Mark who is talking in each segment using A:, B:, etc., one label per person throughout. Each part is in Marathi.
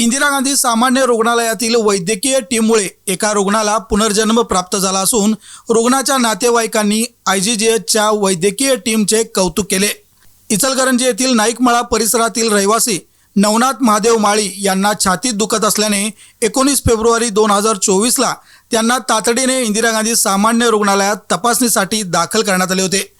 A: इंदिरा गांधी सामान्य रुग्णालयातील वैद्यकीय टीममुळे एका रुग्णाला पुनर्जन्म प्राप्त झाला असून रुग्णाच्या नातेवाईकांनी आय जी जी एचच्या वैद्यकीय टीमचे कौतुक केले. इचलकरंजी येथील नाईकमळा परिसरातील रहिवासी नवनाथ महादेव माळी यांना छातीत दुखत असल्याने एकोणीस फेब्रुवारी दोन हजार चोवीसला त्यांना तातडीने इंदिरा गांधी सामान्य रुग्णालयात तपासणीसाठी दाखल करण्यात आले होते.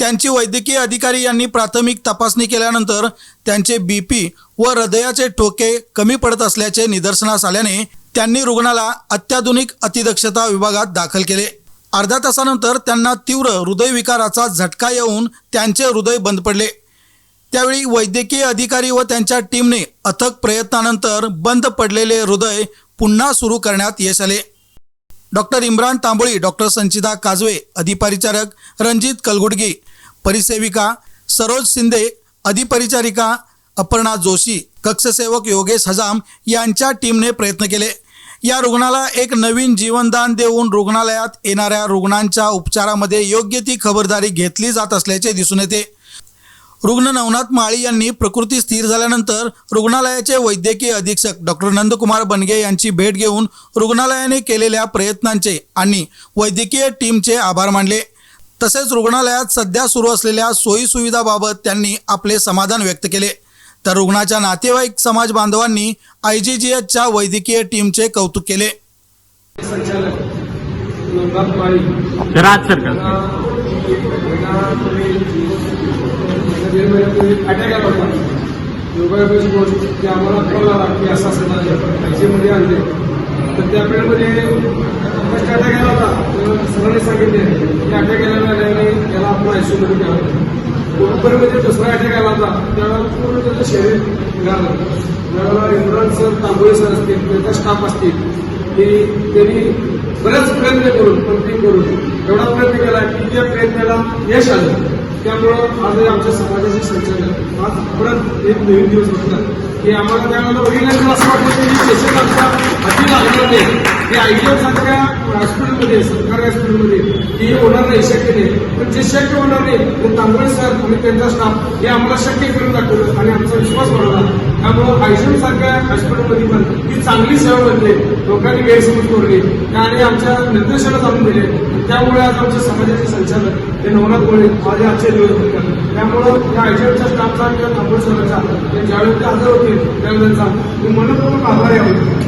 A: त्यांची वैद्यकीय अधिकारी यांनी प्राथमिक तपासणी केल्यानंतर त्यांचे बी पी व हृदयाचे ठोके कमी पडत असल्याचे निदर्शनास आल्याने त्यांनी रुग्णाला अत्याधुनिक अतिदक्षता विभागात दाखल केले. अर्ध्या तासानंतर त्यांना तीव्र हृदयविकाराचा झटका येऊन त्यांचे हृदय बंद पडले. त्यावेळी वैद्यकीय अधिकारी व त्यांच्या टीमने अथक प्रयत्नानंतर बंद पडलेले हृदय पुन्हा सुरू करण्यात यश आले. डॉक्टर इम्रान तांबोळी डॉक्टर संचिता काजवे अधिपरिचारक रणजित कलगुडगी परिसेविका सरोज शिंदे अधिपरिचारिका अपर्णा जोशी कक्षसेवक योगेश हजाम यांच्या टीमने प्रयत्न केले. या रुग्णाला एक नवीन जीवनदान देऊन रुग्णालयात येणाऱ्या रुग्णांच्या उपचारामध्ये योग्य ती खबरदारी घेतली जात असल्याचे दिसून येते. रुग्ण नवनाथ माळी यांनी प्रकृती स्थिर झाल्यानंतर रुग्णालयाचे वैद्यकीय अधीक्षक डॉक्टर नंदकुमार बनगे यांची भेट घेऊन रुग्णालयाने केलेल्या प्रयत्नांचे आणि वैद्यकीय टीमचे आभार मानले. तसेच रुग्णालयात सध्या सुरू असलेल्या सोयी सुविधाबाबत त्यांनी आपले समाधान व्यक्त केले. तर रुग्णाच्या नातेवाईक समाज बांधवांनी आय जी जी एचच्या वैद्यकीय टीमचे कौतुक केले.
B: की? आम्हाला कळला की असं असं झालं आयसीमध्ये आणले. तर त्या पिरियडमध्ये फर्स्ट अटॅक केला होता तर सरांनी सांगितले की अटॅक आलेला आल्याने याला आपण आयसीयूमध्ये घ्यावं कोणपर्यंत दुसरा अटॅक आला होता त्यावेळेला पूर्ण त्याचं शरीर निघालं त्यावेळेला इम्रान सर तांबोळे सर असतील त्यांचा स्टाफ असतील की त्यांनी बरेच प्रयत्न करून पण ते करून एवढा प्रयत्न केला की त्या प्रयत्नाला यश आलं त्यामुळं आज आमच्या समाजाचे संचालन आज परत एक नवीन दिवस असतात की आम्हाला त्यावेळेला बघितल्यानंतर असं वाटतं की पेशंट आमचा हाती लागणार नाही. सारख्या हॉस्पिटलमध्ये सरकारी हॉस्पिटलमध्ये ती होणार नाही शक्य नाही. पण जे शक्य होणार नाही ते तांबळे सर आणि त्यांचा स्टाफ हे आम्हाला शक्य करून दाखवलं आणि आमचा विश्वास वाढवला. त्यामुळं आयसीएम सारख्या हॉस्पिटलमध्ये पण ही चांगली सेवा बनली. लोकांनी गैरसमज करू आणि आमच्या निर्देशाला जाणून दिले. त्यामुळे आज आमच्या समाजाचे संचालक ते नवनाथ गोळे माझे आमचे दिवस होते. त्यामुळं या आयजीएमच्या स्टाफचा किंवा तांबोळ सरांचा ते ज्यावेळी ते हजर होते त्यावेळेस त्यांचा मी मनपूर्वक आभार आहे.